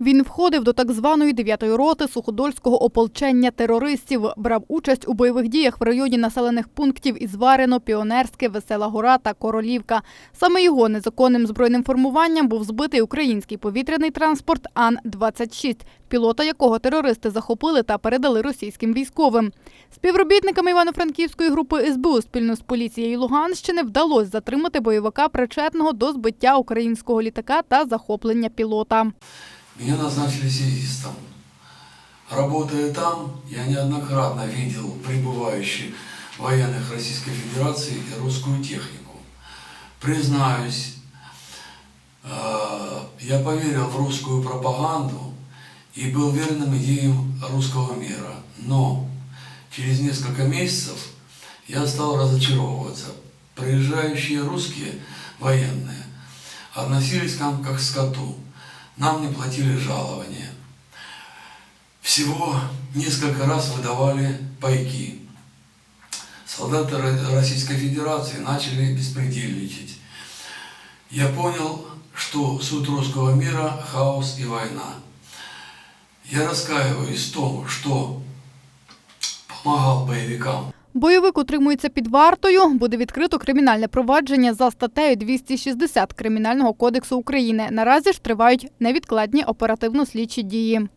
Він входив до так званої 9-ї роти суходольського ополчення терористів, брав участь у бойових діях в районі населених пунктів Ізварино, Піонерське, Весела Гора та Королівка. Саме його незаконним збройним формуванням був збитий український повітряний транспорт Ан-26, пілота якого терористи захопили та передали російським військовим. Співробітниками Івано-Франківської групи СБУ спільно з поліцією Луганщини вдалося затримати бойовика, причетного до збиття українського літака та захоплення пілота. Меня назначили связистом. Работая там, я неоднократно видел прибывающих военных Российской Федерации и русскую технику. Признаюсь, э, я поверил в русскую пропаганду и был верным идеям русского мира. Но через несколько месяцев я стал разочаровываться. Приезжающие русские военные относились к нам как к скоту. Нам не платили жалования. Всего несколько раз выдавали пайки. Солдаты Ро- Российской Федерации начали беспредельничать. Я понял, что суд русского мира – хаос и война. Я раскаиваюсь в том, что помогал боевикам. Бойовик утримується під вартою. Буде відкрито кримінальне провадження за статтею 260 Кримінального кодексу України. Наразі ж тривають невідкладні оперативно-слідчі дії.